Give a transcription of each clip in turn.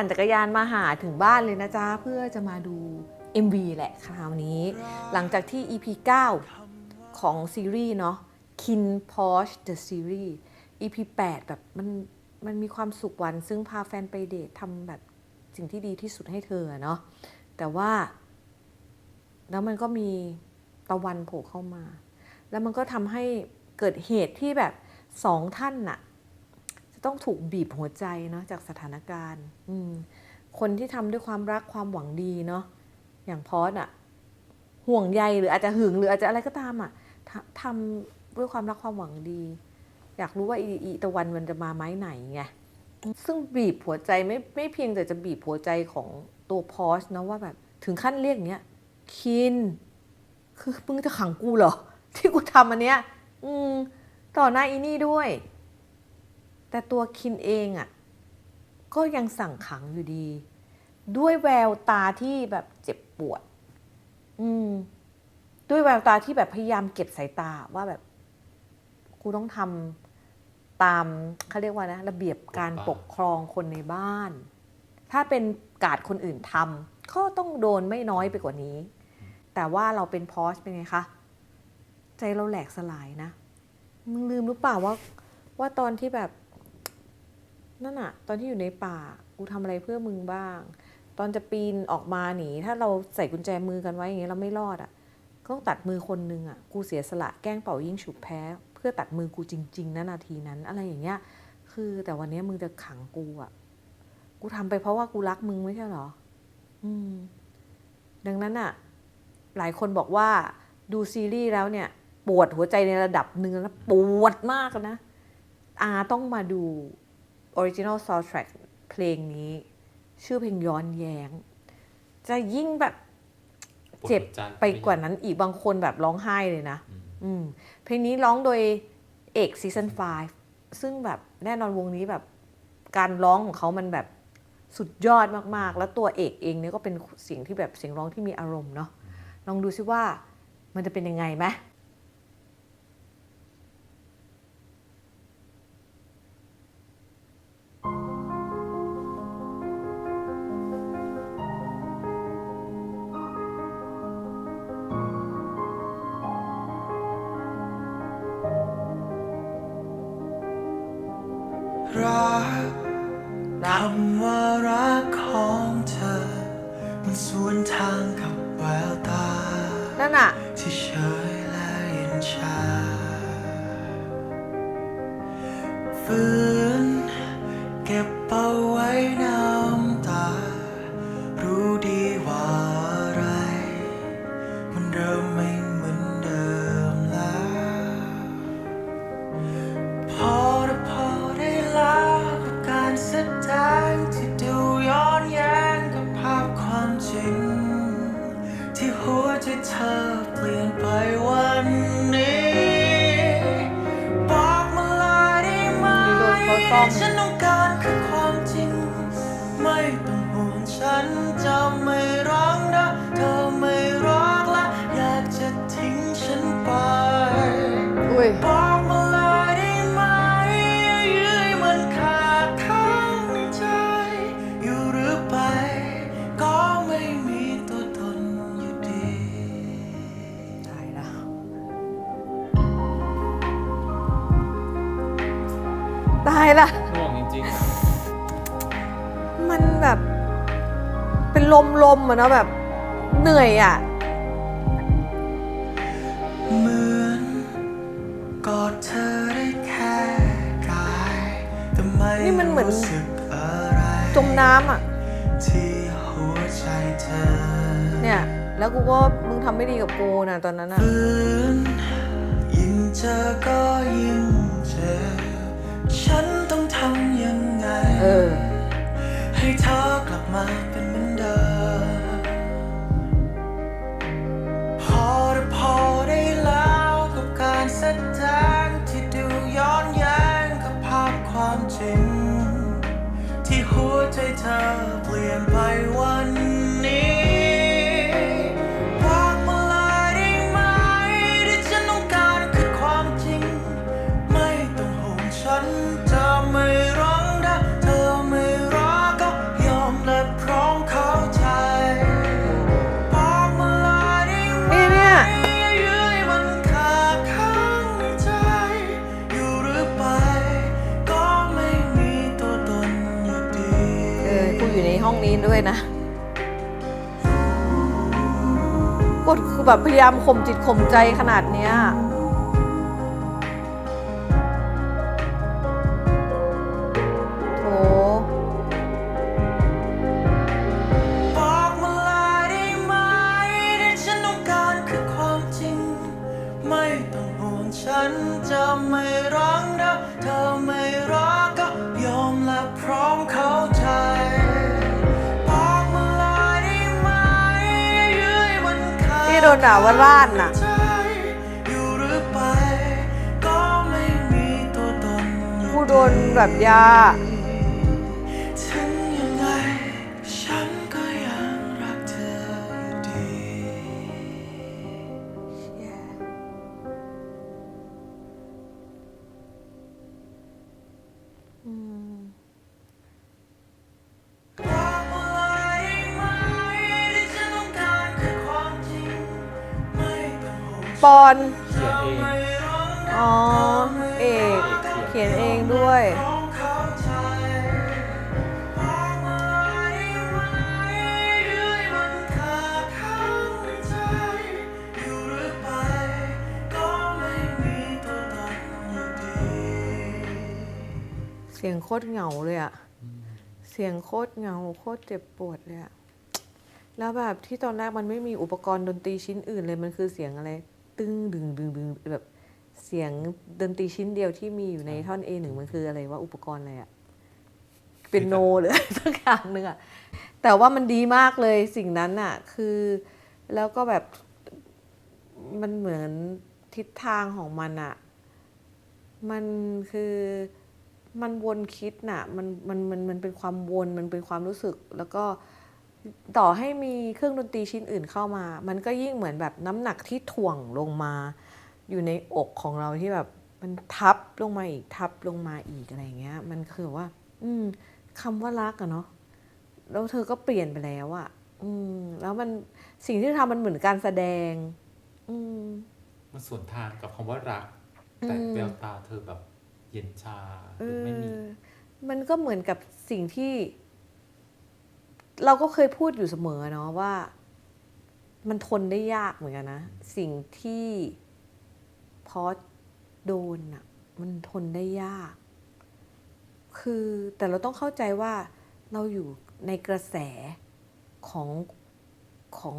ปั่นจักรยานมาหาถึงบ้านเลยนะจ๊ะ เพื่อจะมาดู MV แหละคราวนี้ หลังจากที่ EP 9 ของซีรีส์เนาะ Kin Porsche The Series EP 8 แบบมันมันมีความสุขวัน ซึ่งพาแฟนไปเดททำแบบสิ่งที่ดีที่สุดให้เธอเนาะแต่ว่า แล้วมันก็มีตะวันโผล่เข้ามา แล้วมันก็ทำให้เกิดเหตุที่แบบสองท่านน่ะ จะต้องถูกบีบหัวใจเนาะจากสถานการณ์อืคนที่ทำด้วยความรักความหวังดีเนาะอย่างพอสอะห่วงใยหรืออาจจะหึงหรืออาจจะอะไรก็ตามอะทำด้วยความรักความหวังดี อยากรู้ว่าอีตะวันมันจะมาไม้ไหนไงซึ่งบีบหัวใจไม่ไม่เพียงแต่จะบีบหัวใจของตัวพอสนะว่าแบบถึงขั้นเรียกเงี้ยคิน คือมึงจะขังกูเหรอ ที่กูทำอันเนี้ย อืม ต่อหน้าอีนี่ด้วย แต่ตัวคินเองอะ่ะก็ยังสั่งขังอยู่ดี ด้วยแววตาที่แบบเจ็บปวด อืม ด้วยแววตาที่แบบพยายามเก็บสายตาว่าแบบกูต้องทำตามเขาเรียกว่านะ ระเบียบการปกครองคนในบ้าน ถ้าเป็นกาดคนอื่นทำก็ต้องโดนไม่น้อยไปกว่านี้ แต่ว่าเราเป็นพอสเป็นไงคะ ใจเราแหลกสลายนะ มึงลืมหรือเปล่าว่า ว่าตอนที่แบบ นั่นอะตอนที่อยู่ในป่ากูทำอะไรเพื่อมึงบ้าง ตอนจะปีนออกมาหนีถ้าเราใส่กุญแจมือกันไว้อย่างเงี้ยเราไม่รอดอะก็ต้องตัดมือคนนึงอะกูเสียสละแกล้งเป่ายิ่งฉุบแพ้ เพื่อตัดมือกูจริง ๆนะนาทีนั้น อะไรอย่างเงี้ย คือแต่วันนี้มึงจะขังกูอะกูทำไปเพราะว่ากูรักมึงไม่ใช่เหรอ อืม ดังนั้นอะหลายคนบอกว่าดูซีรีส์แล้วเนี่ย ปวดหัวใจในระดับหนึ่งแล้วปวดมากนะอาต้องมาดู Original Soundtrack เพลงนี้ ชื่อเพลงย้อนแยง้ง จะยิ่งแบบเจ็บไปกว่านั้นอีกบางคนแบบร้องไห้เลยนะ อืม เพลงนี้ร้องโดยเอกซีซัน5ซึ่งแบบแน่นอนวงนี้แบบการร้องของเขามันแบบสุดยอดมากๆ แล้วตัวเอกเองเนี่ยก็เป็นเสียงที่แบบเสียงร้องที่มีอารมณ์เนาะลองดูซิว่ามันจะเป็นยังไงไหม รักคำว่ารักของเธอ มันสวนทางกับแววตา นั่นอะที่เฉยและเย็นชาฝืน วใจเธอเปลี่ยนไปวันนี้ บอกมาเลยได้ไหม ละห่วงจริงๆอะมันแบบ เป็นลมลมๆอะเนาะแบบ เหนื่อยอะเหมือนกอดเธอได้แค่กายแต่ไม่นี่มันเหมือนรู้สึกอะไรจมน้ำอะที่หัวใจเธอเนี่ย แล้วกูก็มึงทำไม่ดีกับกูนะตอนนั้นอะ ฝืนยิ่งเจอก็ เธอเปลี่ยนไปวันนี้ ยนะ กดคือแบบพยายามข่มจิตข่มใจขนาดเนี้ย ดที่โดนด่าว่าล้านน่ะใจอยู่หรือไปก็ไม่มีตัวตนอยู่กูโดนแบบยา ต้องห่วงปอนเขียนเองไม่ร้องนะอ๋อเอกเขียนเองด้วยพร้อมเข้าใจบอกมาเลยได้ไหมยื้อให้มันขาดข้างใจอยู่หรือไปก็ไม่มีตัวตนอยู่ดีเสียงโคตรเหงาเลยอะเสียงโคตรเหงาโคตรเจ็บปวดเลยอะแล้วแบบที่ตอนแรกมันไม่มีอุปกรณ์ดนตรีชิ้นอื่นเลยมันคือเสียงอะไร ตึ้งดึงดึงดึงแบบเสียงดนตรีชิ้นเดียวที่มีอยู่ในท่อน A หนึ่งมันคืออะไรว่าอุปกรณ์อะไรอะเป็นโนหรืออะไรสักอย่างหนึ่งอะแต่ว่ามันดีมากเลยสิ่งนั้นอะคือแล้วก็แบบมันเหมือนทิศทางของมันอะมันคือมันวนคิดน่ะมันมันมันมันเป็นความวนมันเป็นความรู้สึกแล้วก็ ต่อให้มีเครื่องดนตรีชิ้นอื่นเข้ามา มันก็ยิ่งเหมือนแบบน้ำหนักที่ถ่วงลงมา อยู่ในอกของเราที่แบบมันทับลงมาอีกทับลงมาอีกอะไรอย่างเงี้ย มันคือว่า อืมคำว่ารักอะเนาะแล้วเธอก็เปลี่ยนไปแล้วอะอืม แล้วมันสิ่งที่เธอทำมันเหมือนการแสดง อืม มันสวนทางกับคำว่ารัก แต่อืม แววตาเธอแบบเย็นชาเอหรือไม่มีอมันก็เหมือนกับสิ่งที่ เราก็เคยพูดอยู่เสมอเนาะว่า มันทนได้ยากเหมือนกันนะ สิ่งที่พอโดนอะมันทนได้ยาก คือแต่เราต้องเข้าใจว่าเราอยู่ในกระแสของของ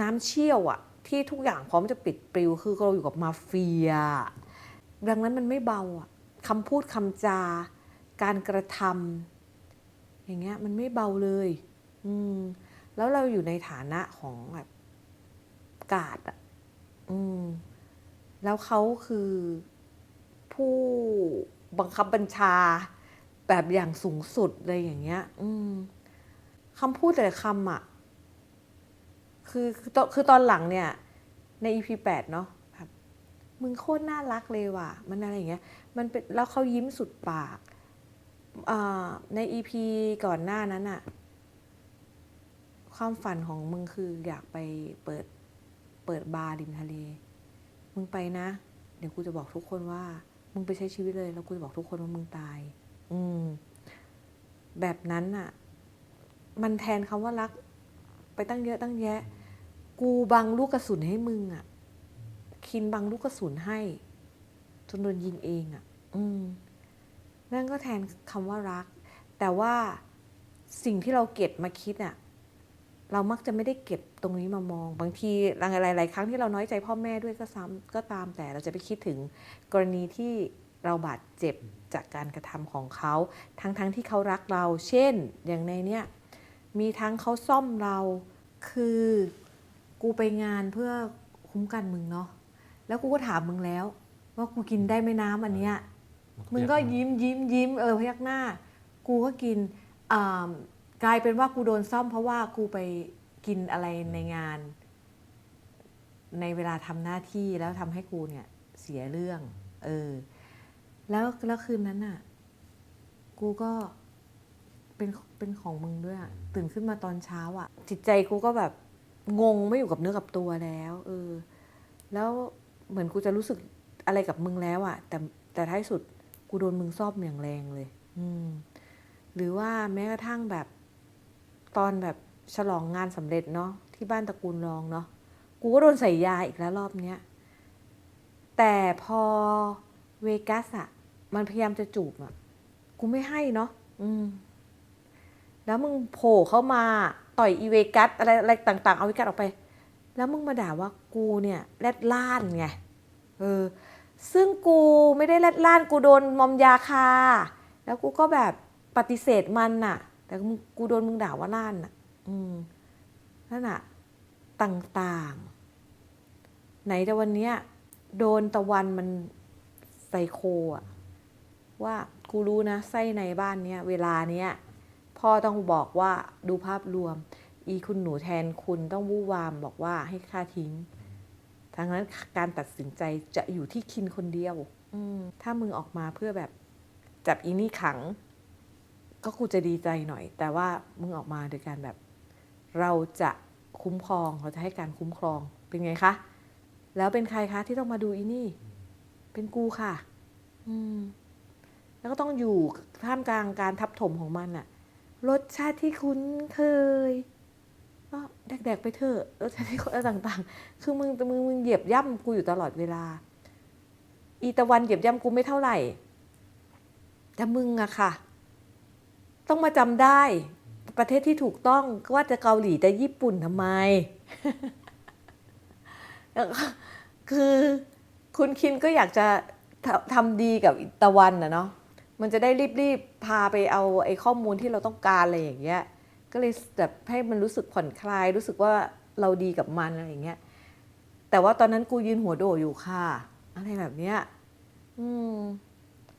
น้ำเชี่ยวอะที่ทุกอย่างพร้อมจะปิดปลิว คือเราอยู่กับมาเฟีย ดังนั้นมันไม่เบาอะคำพูดคำจา การกระทำ อย่างเงี้ยมันไม่เบาเลย อืม แล้วเราอยู่ในฐานะของแบบกาดอะอืม แล้วเขาคือผู้บังคับบัญชาแบบอย่างสูงสุดเลยอย่างเงี้ย อืมคำพูดแต่ละคำอะคือคือตอนคือตอนหลังเนี่ย ใน EP แปดเนาะแบบมึงโคตรน่ารักเลยว่ะ มันอะไรอย่างเงี้ย มันเป็นแล้วเขายิ้มสุดปาก ในอีพีก่อนหน้านั้นอะความฝันของมึงคืออยากไปเปิดเปิดบาร์ริมทะเล มึงไปนะ เดี๋ยวกูจะบอกทุกคนว่า มึงไปใช้ชีวิตเลยแล้วกูจะบอกทุกคนว่ามึงตาย อืม แบบนั้นอะมันแทนคำว่ารัก ไปตั้งเยอะตั้งแยะ กูบังลูกกระสุนให้มึงอะคินบังลูกกระสุนให้ จนโดนยิงเองอะ่ะอืม นั่นก็แทนคำว่ารัก แต่ว่าสิ่งที่เราเก็บมาคิดอะ่ะเรามักจะไม่ได้เก็บตรงนี้มามอง บางทีหลายๆครั้งที่เราน้อยใจพ่อแม่ด้วยก็ซ้ำก็ตามแต่เราจะไปคิดถึงกรณีที่เราบาดเจ็บจากการกระทำของเขา ทั้งๆทที่เขารักเรา เช่น อย่างในเนี้ยมีทั้งเขาซ่อมเรา คือกูไปงานเพื่อคุ้มกันมึงเนาะ แล้วกูก็ถามมึงแล้ว ว่ากูกินได้ไหมน้ำอันเนี้ย มึงก็ยิ้มยิ้มยิ้มเออพยักหน้า กูก็กินอ่ากลายเป็นว่ากูโดนซ่อมเพราะว่ากูไปกินอะไรในงาน ในเวลาทำหน้าที่แล้วทำให้กูเนี่ย เสียเรื่อง เออ แล้วแล้วคืนนั้นน่ะ กูก็เป็นเป็นของมึงด้วยอะตื่นขึ้นมาตอนเช้าอะ จิตใจกูก็แบบงงไม่อยู่กับเนื้อกับตัวแล้ว เออ แล้วเหมือนกูจะรู้สึกอะไรกับมึงแล้วอะแต่แต่ท้ายสุด กูโดนมึงซ่อมอย่างแรงเลย อืม หรือว่าแม้กระทั่งแบบตอนแบบฉลองงานสำเร็จเนาะที่บ้านตระกูลรองเนาะกูก็โดนใส่ยาอีกแล้วรอบเนี้ยแต่พอเวกัสอะมันพยายามจะจูบอะกูไม่ให้เนาะอืม แล้วมึงโผล่เข้ามาต่อยอีเวกัสอะไรอะไรต่าง ๆ เอาเวกัสออกไป แล้วมึงมาด่าว่ากูเนี่ยแรดล่านไงเออ ซึ่งกูไม่ได้แรดล่านกูโดนมอมยาคา แล้วกูก็แบบปฏิเสธมันน่ะ แต่กูโดนมึงด่าว่าล่านน่ะ อืมนั่นน่ะ ต่างๆ ไหนแต่วันเนี้ยโดนตะวันมันไซโคอะว่ากูรู้นะไส้ในบ้านเนี้ยเวลาเนี้ยพ่อต้องบอกว่าดูภาพรวม อีคุณหนูแทนคุณต้องวู่วามบอกว่าให้ค่าทิ้ง ทางนั้นการตัดสินใจจะอยู่ที่คินคนเดียวอืมถ้ามึงออกมาเพื่อแบบจับอีนี่ขัง ก็กูจะดีใจหน่อย แต่ว่ามึงออกมาโดยการแบบ เราจะคุ้มครองเราจะให้การคุ้มครองเป็นไงคะ แล้วเป็นใครคะที่ต้องมาดูอีนี่ เป็นกูค่ะ อืม แล้วก็ต้องอยู่ท่ามกลางการทับถมของมันอะรสชาติที่คุ้นเคย ก็แดกๆไปเถอะรสชาติที่ต่างๆ คือมึงมึงมึงเหยียบย่ำกูอยู่ตลอดเวลา อีตะวันเหยียบย่ำกูไม่เท่าไหร่ แต่มึงอะค่ะ ต้องมาจำได้ ประเทศที่ถูกต้องว่าจะเกาหลีแต่ญี่ปุ่นทำไม คือคุณคินก็อยากจะทำทำดีกับตะวันนะเนาะมันจะได้รีบๆ พาไปเอาไอ้ข้อมูลที่เราต้องการอะไรอย่างเงี้ย ก็เลยแบบให้มันรู้สึกผ่อนคลาย รู้สึกว่าเราดีกับมันอะไรอย่างเงี้ย แต่ว่าตอนนั้นกูยืนหัวโดดอยู่ค่ะ อะไรแบบเนี้ยอืม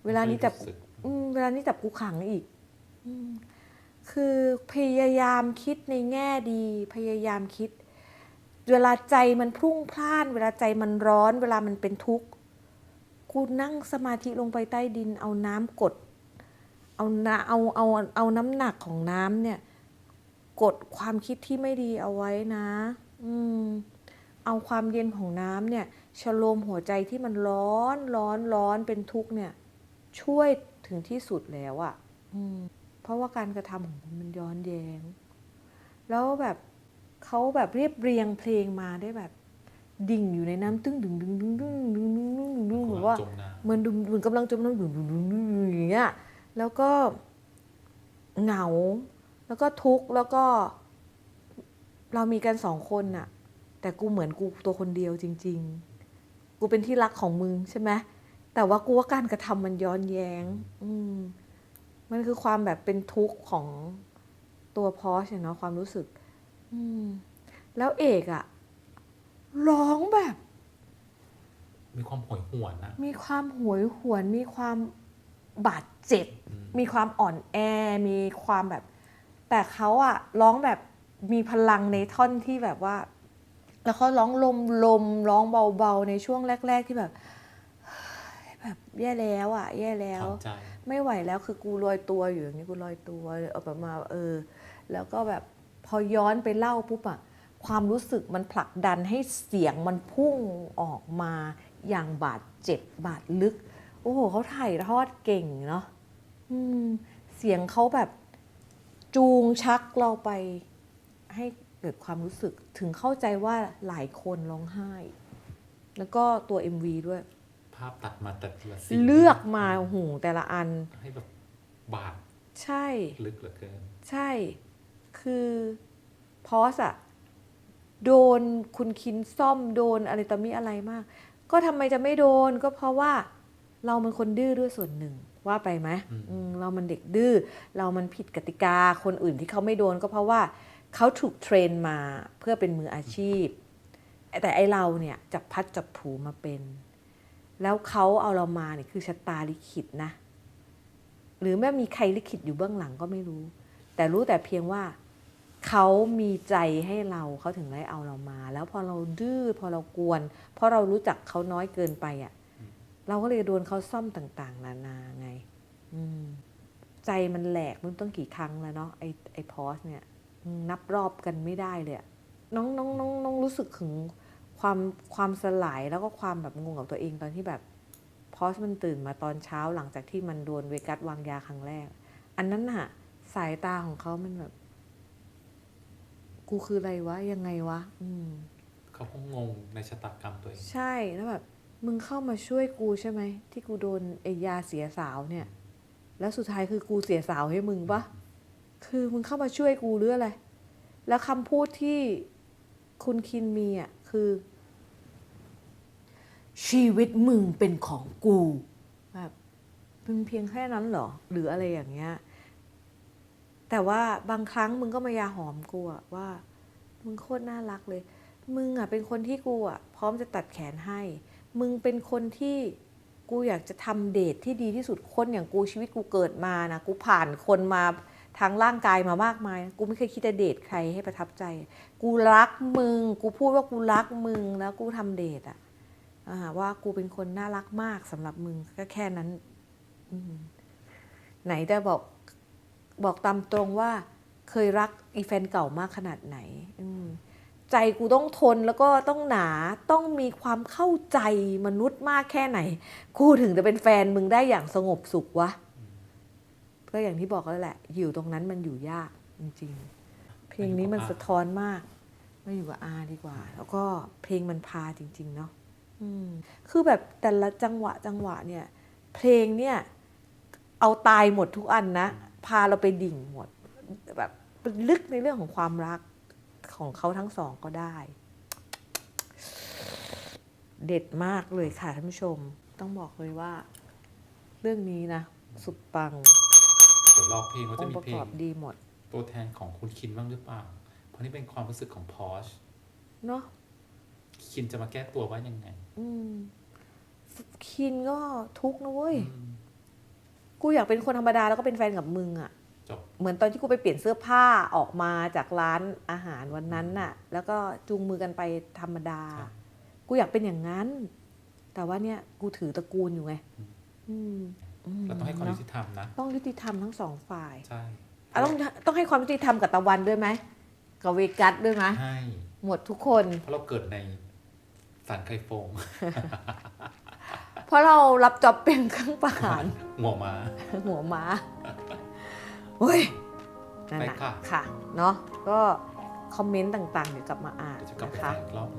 เวลานี้จับรู้สึกอืมเวลานี้จับกูขังอีกอืมคือพยายามคิดในแง่ดี พยายามคิด เวลาใจมันพรุ่งพล่าน เวลาใจมันร้อน เวลามันเป็นทุกข์กูนั่งสมาธิลงไปใต้ดิน เอาน้ำกด เอาน้ำเอาเอาเอาน้ำหนักของน้ำเนี่ย กดความคิดที่ไม่ดีเอาไว้นะ อืม เอาความเย็นของน้ำเนี่ยชโลมหัวใจที่มันร้อนร้อนร้อนเป็นทุกข์เนี่ย ช่วยถึงที่สุดแล้วอะ่ะ อืม เพราะว่าการกระทำของคุณมันย้อนแยง้ง แล้วแบบเขาแบบเรียบเรียงเพลงมาได้แบบ ดิ่งอยู่ในน้ำตึ้งดึงดึงดึงดึงดึงดึงดึงดึงดึงแบบว่าจมน้ำเหมือนดูเหมือนกำลังจมน้ำดุนดุนดุนดุนอย่างเงี้ยแล้วก็เหงา แล้วก็ทุกข์แล้วก็ เรามีกันสองคนน่ะ แต่กูเหมือนกูตัวคนเดียวจริง ๆ กูเป็นที่รักของมึงใช่ไหมแต่ว่ากูว่าการกระทำมันย้อนแยง้ง อืม มันคือความแบบเป็นทุกข์ของตัวพอชเนาะความรู้สึก อืม แล้วเอกอะร้องแบบ มีความโหยหวนนะมีความหวยหวน มีความบาดเจ็บอืมมีความอ่อนแอ มีความแบบ แต่เขาอะร้องแบบมีพลังในท่อนที่แบบว่า แล้วเขาร้องลมลมร้องเบาๆในช่วงแรก ๆ ที่แบบแบบแย่แล้วอะแย่แล้วถอนใจไม่ไหวแล้วคือกูลอยตัวอยู่อย่างนี้กูลอยตัวเอาแบบมาเออ แล้วก็แบบพอย้อนไปเล่าปุ๊บอะความรู้สึกมันผลักดันให้เสียงมันพุ่งออกมาอย่างบาดเจ็บบาดลึก โอ้โหเขาถ่ายทอดเก่งเนาะอืมเสียงเขาแบบ จูงชักเราไปให้เกิดความรู้สึกถึงเข้าใจว่าหลายคนร้องไห้ แล้วก็ตัว MV ด้วย ภาพตัดมาแต่ละซีนเลือกมาโอ้โหูแต่ละอัน ให้แบบบาดใช่ ลึกเหลือเกิน ใช่ คือพอสอะโดนคุณคินซ่อมโดนอะไรต่อมีอะไรมาก ก็ทำไมจะไม่โดนก็เพราะว่าเรามันคนดื้อด้วยส่วนหนึ่ง ว่าไปไหมอืมอืมเรามันเด็กดื้อเรามันผิดกติกาคนอื่นที่เขาไม่โดนก็เพราะว่าเขาถูกเทรนมาเพื่อเป็นมืออาชีพ แต่ไอเราเนี่ยจับพัดจับผูมาเป็น แล้วเขาเอาเรามาเนี่ยคือชะตาลิขิตนะ หรือแม้มีใครลิขิตอยู่เบื้องหลังก็ไม่รู้ แต่รู้แต่เพียงว่าเขามีใจให้เราเขาถึงได้เอาเรามา แล้วพอเราดื้อพอเรากวน เพราะเรารู้จักเขาน้อยเกินไปอะ่ะ เราก็เลยโดนเขาซ่อมต่าง ๆ นานาไงอืมใจมันแหลกมันต้องกี่ครั้งแล้วเนาะไอไอพอสเนี่ยอืมนับรอบกันไม่ได้เลยอะน้องน้องน้องน้องรู้สึกถึงความความสลายแล้วก็ความแบบงงกับตัวเองตอนที่แบบพอสมันตื่นมาตอนเช้าหลังจากที่มันโดนเวกัสวางยาครั้งแรก อันนั้นน่ะ สายตาของเขามันแบบ กูคืออะไรวะ ยังไงวะ อืม เขาคงงงในชะตากรรมตัวเอง ใช่แล้วแบบ มึงเข้ามาช่วยกูใช่ไหม ที่กูโดนไอยาเสียสาวเนี่ย แล้วสุดท้ายคือกูเสียสาวให้มึงปะคือมึงเข้ามาช่วยกูหรืออะไร แล้วคำพูดที่คุณคินมีอะคือ ชีวิตมึงเป็นของกูแบบมึงเพียงแค่นั้นเหรอ หรืออะไรอย่างเงี้ยแต่ว่าบางครั้งมึงก็มายาหอมกูอะว่า มึงโคตรน่ารักเลย มึงอะเป็นคนที่กูอะพร้อมจะตัดแขนให้ มึงเป็นคนที่กูอยากจะทำเดทที่ดีที่สุดคนอย่างกูชีวิตกูเกิดมานะกูผ่านคนมาทางร่างกายมามากมาย กูไม่เคยคิดจะเดทใครให้ประทับใจ กูรักมึง กูพูดว่ากูรักมึงแล้วกูทำเดทอะอ่าว่ากูเป็นคนน่ารักมากสำหรับมึงก็แค่นั้นไหนจะบอกบอกตามตรงว่าเคยรักอีแฟนเก่ามากขนาดไหน อื ใจกูต้องทนแล้วก็ต้องหนาต้องมีความเข้าใจมนุษย์มากแค่ไหน กูถึงจะเป็นแฟนมึงได้อย่างสงบสุขวะ ก็อย่างที่บอกแล้วแหละ อยู่ตรงนั้นมันอยู่ยากจริงๆ เพลงนี้มันสะท้อนมากมาอยู่กับอาดีกว่า แล้วก็เพลงมันพาจริง ๆ เนาะคือแบบแต่ละจังหวะจังหวะเนี่ย เพลงเนี่ย เอาตายหมดทุกอันนะ พาเราไปดิ่งหมด แบบลึกในเรื่องของความรัก ของเขาทั้งสองก็ได้ เด็ดมากเลยค่ะท่านผู้ชม ต้องบอกเลยว่า เรื่องนี้นะ สุดปังเดี๋ยวรอเพลงว่าอจะงค์มีประเพลกองบดีหมด ตัวแทนของคุณคินบ้างหรือเปล่า เพราะนี่เป็นความรู้สึกของพอชเนาะคินจะมาแก้ตัวว่ายังไง อืมคินก็ทุกข์นะเว้ยอืมกูอยากเป็นคนธรรมดาแล้วก็เป็นแฟนกับมึงอะจบ เหมือนตอนที่กูไปเปลี่ยนเสื้อผ้าออกมาจากร้านอาหารวันนั้นน่ะ แล้วก็จูงมือกันไปธรรมดาครับกูอยากเป็นอย่างนั้น แต่ว่าเนี่ยกูถือตระกูลอยู่ไงอืมมเราต้องให้ความเนยุอะติธรรมนะ ต้องยุติธรรมทั้งสองฝ่าย ใช่อะต้องต้องให้ความยุติธรรมกับตะวันด้วยไหมกับเวกัสด้วยไหมให้หมดทุกคน เพราะเราเกิดในสันไคโฟง เพราะเรารับจอบเป็นเครื่องประหารหัวมาหัวม้า ฮ้ยนั่นนะไปค่ะ ค่ะเนาะก็คอมเมนต์ต่างๆ เดี๋ยวกลับมาอ่านนะคะ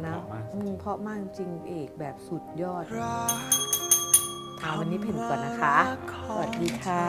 นะเพราะมากจริงเอกแบบสุดยอดเอาวันนี้เพ่นก่อนนะคะ สวัสดีค่ะ